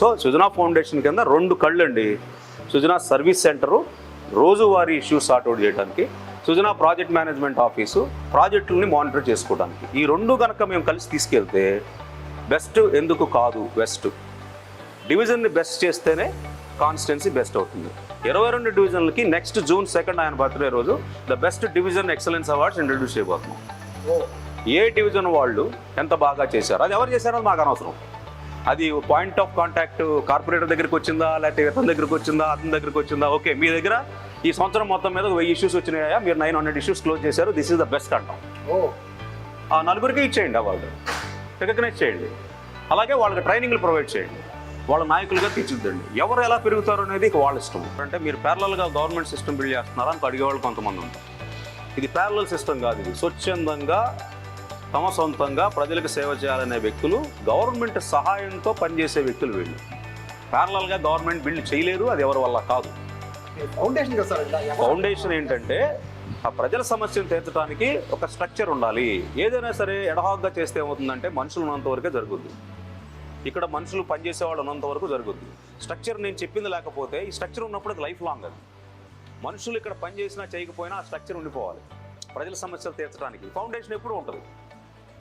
So Sujana foundation కింద రెండు కళ్ళు అండి సుజనా సర్వీస్ సెంటరు రోజువారీ ఇష్యూస్ సార్ట్అవుట్ చేయడానికి సుజనా ప్రాజెక్ట్ మేనేజ్మెంట్ ఆఫీసు ప్రాజెక్టులని మానిటర్ చేసుకోవడానికి. ఈ రెండు కనుక మేము కలిసి తీసుకెళ్తే బెస్ట్ ఎందుకు కాదు బెస్ట్. డివిజన్ని బెస్ట్ చేస్తేనే కాన్స్టిట్యున్సీ బెస్ట్ అవుతుంది. ఇరవై రెండు డివిజన్లకి నెక్స్ట్ జూన్ సెకండ్ ఆయన బర్త్డే రోజు the best division excellence awards introduce చేయబోతున్నాం. ఏ డివిజన్ వాళ్ళు ఎంత బాగా చేశారు? అది ఎవరు చేశారో మాకు అనవసరం. అది పాయింట్ ఆఫ్ కాంటాక్ట్ కార్పొరేటర్ దగ్గరికి వచ్చిందా లేకపోతే ఇతని దగ్గరికి వచ్చిందా అతని దగ్గరికి వచ్చిందా? ఓకే మీ దగ్గర ఈ సంవత్సరం మొత్తం మీద వెయ్యి ఇష్యూస్ వచ్చినాయా? మీరు నైన్ హండ్రెడ్ ఇష్యూస్ క్లోజ్ చేశారు. దిస్ ఇస్ ద బెస్ట్ అంటాం ఆ నలుగురికి ఇచ్చేయండి అవార్డు రికగ్నైజ్ చేయండి. అలాగే వాళ్ళకి ట్రైనింగ్లు ప్రొవైడ్ చేయండి. వాళ్ళ నాయకులుగా తీర్చిద్దండి ఎవరు ఎలా పెరుగుతారు అనేది వాళ్ళ ఇష్టం. అంటే మీరు ప్యారలల్గా గవర్నమెంట్ సిస్టమ్ బిల్డ్ చేస్తున్నారా? అని అడిగేవాళ్ళు కొంతమంది ఉంటారు. ఇది ప్యారలల్ సిస్టమ్ కాదు. ఇది స్వచ్ఛందంగా తమ సొంతంగా ప్రజలకు సేవ చేయాలనే వ్యక్తులు గవర్నమెంట్ సహాయంతో పనిచేసే వ్యక్తులు వీళ్ళు. ప్యారలల్గా గవర్నమెంట్ బిల్డ్ చేయలేరు అది ఎవరి వల్ల కాదు. ఫౌండేషన్ ఫౌండేషన్ ఏంటంటే ఆ ప్రజల సమస్యను తీర్చడానికి ఒక స్ట్రక్చర్ ఉండాలి. ఏదైనా సరే ఎడహాగ్గా చేస్తే ఏమవుతుందంటే మనుషులు ఉన్నంత వరకే జరుగుద్ది. ఇక్కడ మనుషులు పనిచేసే వాళ్ళు ఉన్నంత వరకు జరుగుద్ది. స్ట్రక్చర్ నేను చెప్పింది లేకపోతే ఈ స్ట్రక్చర్ ఉన్నప్పుడు లైఫ్ లాంగ్ అది. మనుషులు ఇక్కడ పని చేసినా చేయకపోయినా ఆ స్ట్రక్చర్ ఉండిపోవాలి. ప్రజల సమస్యలు తీర్చడానికి. ఫౌండేషన్ ఎప్పుడు ఉంటుంది.